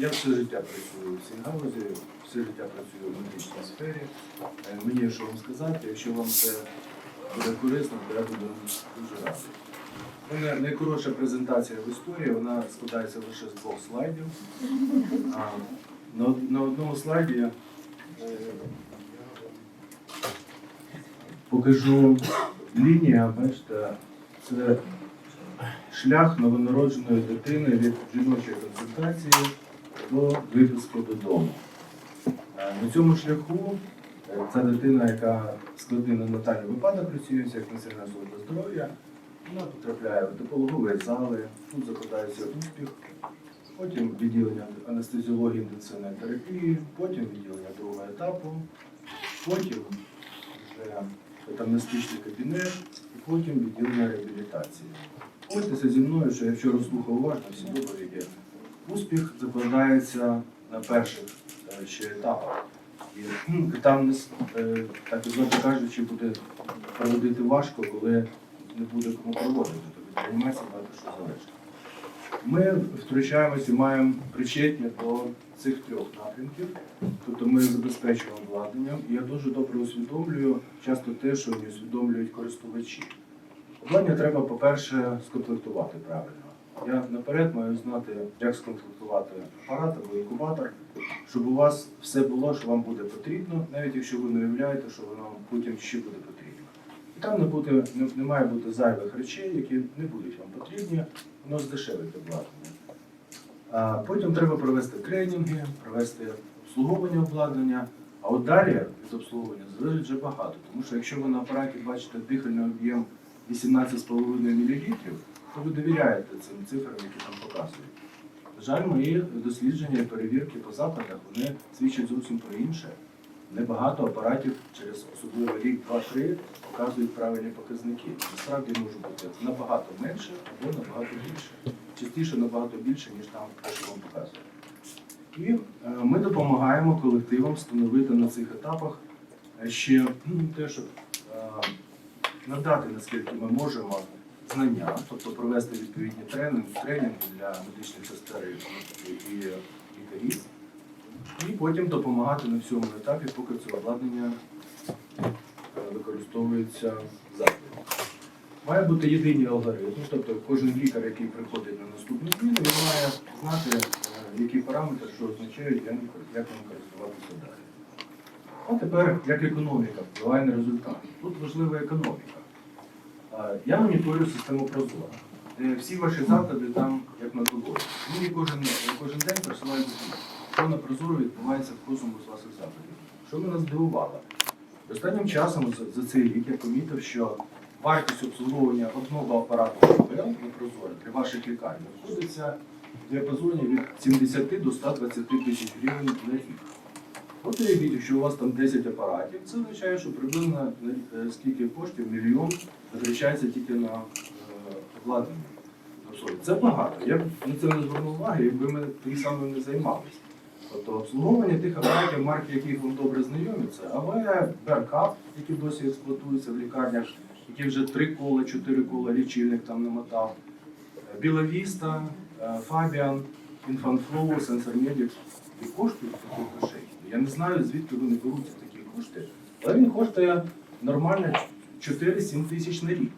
Я все життя працюю в цій галузі, все життя працюю в медичній сфері. Е, Мені що вам сказати, якщо вам це буде корисно, то я буду дуже радий. У мене найкоротша презентація в історії, вона складається лише з двох слайдів. А, на, на одному слайді я е, покажу лінія, бачите, це шлях новонародженої дитини від жіночої консультації до виписку додому. Е, На цьому шляху е, ця дитина, яка складний натальний випадок працюється як Національна служба здоров'я, вона потрапляє в допологові зали, тут закладається успіх, потім відділення анестезіології інтенсивної терапії, потім відділення другого етапу, потім вже кабінет, і потім відділення реабілітації. Погодьтеся зі мною, що я вчора слухав уважно всі добре доповіді. Успіх закладається на перших е, ще етапах. І ну, там, е, так відверто кажучи, буде проводити важко, коли не буде кому проводити. Тобто реанімації багато що залежить. Ми втручаємося і маємо причетні до цих трьох напрямків. Тобто ми забезпечуємо обладнанням. І я дуже добре усвідомлюю часто те, що не усвідомлюють користувачі. Обладнання треба, по-перше, скомплектувати правильно. Я наперед маю знати, як скомплектувати апарат або інкубатор, щоб у вас все було, що вам буде потрібно, навіть якщо ви не уявляєте, що воно потім ще буде потрібно. І там не, буде, не, не має бути зайвих речей, які не будуть вам потрібні, воно здешевить обладнання. А потім треба провести тренінги, провести обслуговування обладнання. А от далі від обслуговування залежить вже багато, тому що якщо ви на апараті бачите дихальний об'єм 18,5 мл, то ви довіряєте цим цифрам, які там показують. На жаль, мої дослідження і перевірки по закладах вони свідчать зовсім про інше. Небагато апаратів через особливо рік, два-три показують правильні показники. Насправді може бути набагато менше або набагато більше. Частіше набагато більше, ніж там що вам показують. І е, ми допомагаємо колективам встановити на цих етапах е, ще м, те, щоб е, надати, наскільки ми можемо, знання, тобто провести відповідні тренінги, тренінги для медичних сестер і лікарів, і потім допомагати на всьому етапі, поки це обладнання е, використовується в. Має бути єдині алгоритми, тобто кожен лікар, який приходить на наступну зміну, він має знати, е, які параметри, що означають, як ним користуватися далі. А тепер як економіка впливає на результат. Тут важлива економіка. Е, Я моніторю систему Прозора. Всі ваші заклади там як на долоні. Мені кожен, кожен день присилають звіт, що на Прозоро відбувається в кожному з ваших закладів. Що мене здивувало? Останнім часом за, за цей рік я помітив, що вартість обслуговування одного апарату ППЛ Прозоро для ваших лікарень знаходиться в діапазоні від 70 до 120 тисяч гривень на рік. От уявіть, якщо у вас там 10 апаратів, це означає, що приблизно е, скільки коштів, мільйон витрачається тільки на е, обладнання. Це багато. Я б на це не звернув уваги, якби ми тим самим не займалися. Тобто обслуговування тих апаратів, марки яких вам добре знайомі, це АВ, Беркап, які досі експлуатуються в лікарнях, які вже три кола, чотири кола лічильник там намотав. Е, Біла Віста, е, Фабіан, Інфанфлоу, Sensor Medics. І коштують таких грошей. Я не знаю, звідки вони беруться такі кошти, але він коштує нормально 4-7 тисяч на рік.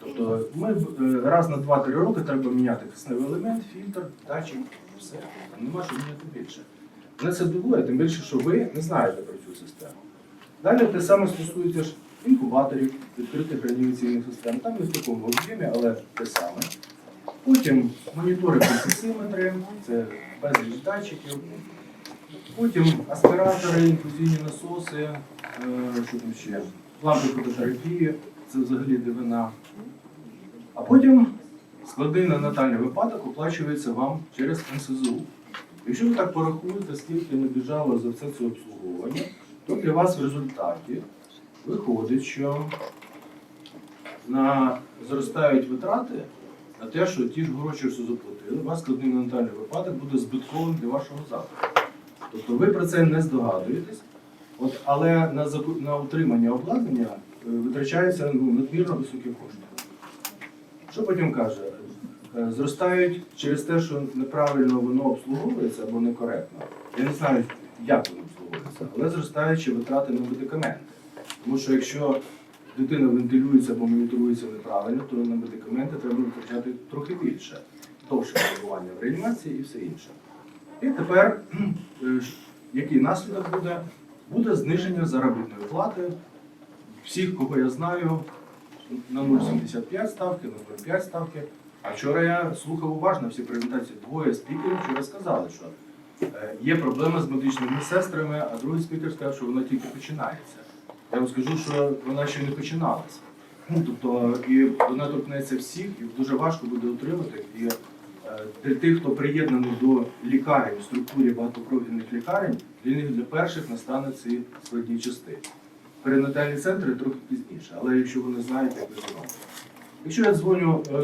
Тобто ми е, раз на 2-3 роки треба міняти кисневий елемент, фільтр, датчик, все. Там нема що міняти більше. Мене це дивує, тим більше, що ви не знаєте про цю систему. Далі те саме стосується ж інкубаторів, відкритих реанімаційних систем. Там не в такому об'ємі, але те саме. Потім монітори пульсоксиметри, це безліч датчиків. Потім аспіратори, інфузійні насоси, е, що там ще, лампи фототерапії, це взагалі дивина. А потім склади на натальний випадок оплачується вам через НСЗУ. Якщо ви так порахуєте, скільки набіжало за все це обслуговування, то для вас в результаті виходить, що на зростають витрати на те, що ті ж гроші, що заплатили, у вас складний натальний випадок буде збитковим для вашого закладу. Тобто ви про це не здогадуєтесь, от, але на, на утримання обладнання е, витрачаються ну, надмірно високі кошти. Що потім каже? е, зростають через те, що неправильно воно обслуговується або некоректно. Я не знаю, як воно обслуговується, але зростаючі витрати на медикаменти. Тому що якщо дитина вентилюється або моніторується неправильно, то на медикаменти треба витрачати трохи більше. Довше перебування в реанімації і все інше. І тепер, е, який наслідок буде? Буде зниження заробітної плати всіх, кого я знаю, на 0,75 ставки, на 0,5 ставки. А вчора я слухав уважно всі презентації. Двоє спікерів вчора сказали, що е, є проблема з медичними сестрами, а другий спікер сказав, що вона тільки починається. Я вам скажу, що вона ще не починалася. Тобто, і вона торкнеться всіх, і дуже важко буде утримати. І для тих, хто приєднаний до лікарень в структурі багатопрофільних лікарень, для них для перших настане ці складні частини. Перинатальні центри трохи пізніше, але якщо ви не знаєте, як ви це робите. Якщо я дзвоню е,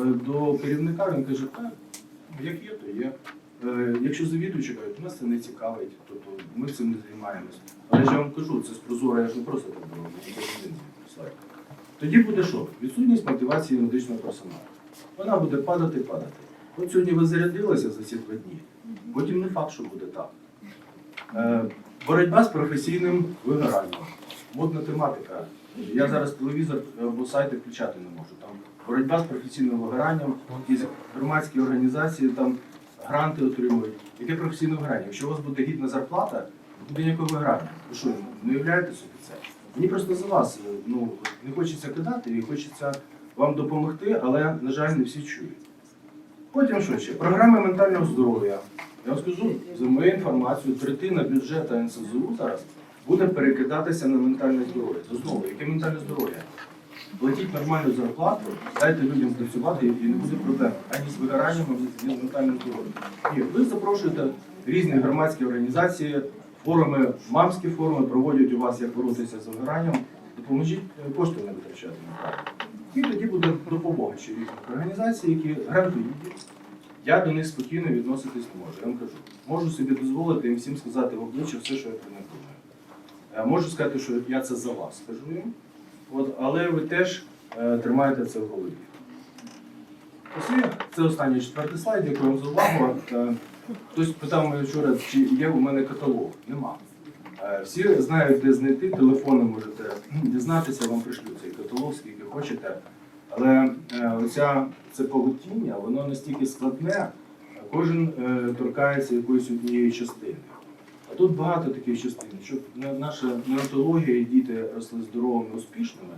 е, до керівника, він каже, так, як є, то є. Е, Якщо завідуючі кажуть, нас це не цікавить, тобто ми цим не займаємось. Але ж я вам кажу, це з прозоро, я ж не просто так день. Тоді буде що? Відсутність мотивації медичного персоналу. Вона буде падати, падати. От сьогодні ви зарядилися за ці два дні, потім не факт, що буде так. Е, Боротьба з професійним вигоранням. Модна тематика. Я зараз телевізор або сайти включати не можу. Там боротьба з професійним вигоранням, якісь громадські організації там гранти отримують. Яке професійне вигорання? Якщо у вас буде гідна зарплата, буде ніякого вигорання. Ви що, не уявляєте собі це? Мені просто за вас е, ну, не хочеться кидати і хочеться вам допомогти, але, на жаль, не всі чують. Потім що ще? Програми ментального здоров'я. Я вам скажу, за моєю інформацією, третина бюджету НСЗУ зараз буде перекидатися на ментальне здоров'я. Знову, яке ментальне здоров'я? Платіть нормальну зарплату, дайте людям працювати і не буде проблем ані з вигоранням, ані з ментальним здоров'ям. Ні, ви запрошуєте різні громадські організації, форуми, мамські форуми проводять у вас, як боротися з вигоранням. Допоможіть е, кошти не витрачати. І тоді буде допомога ще різних організацій, які грантують. Я до них спокійно відноситись не можу. Я вам кажу, можу собі дозволити їм всім сказати в обличчя все, що я про них думаю. Е, Можу сказати, що я це за вас скажу їм, От, але ви теж е, тримаєте це в голові. Ось. Це останній четвертий слайд, дякую вам за увагу. Е, Хтось питав мене вчора, чи є у мене каталог. Нема. Е, Всі знають, де знайти, телефони можете дізнатися, вам пришлю цей каталог, скільки хочете. Але е, оця це павутіння, воно настільки складне, кожен е, торкається якоїсь однієї частини. А тут багато таких частин, щоб наша неонтологія і діти росли здоровими, успішними.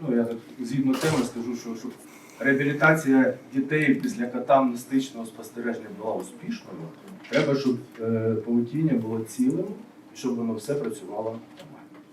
Ну я так згідно теми скажу, що щоб реабілітація дітей після катамнестичного спостереження була успішною, треба, щоб е, павутіння було цілим і щоб воно все працювало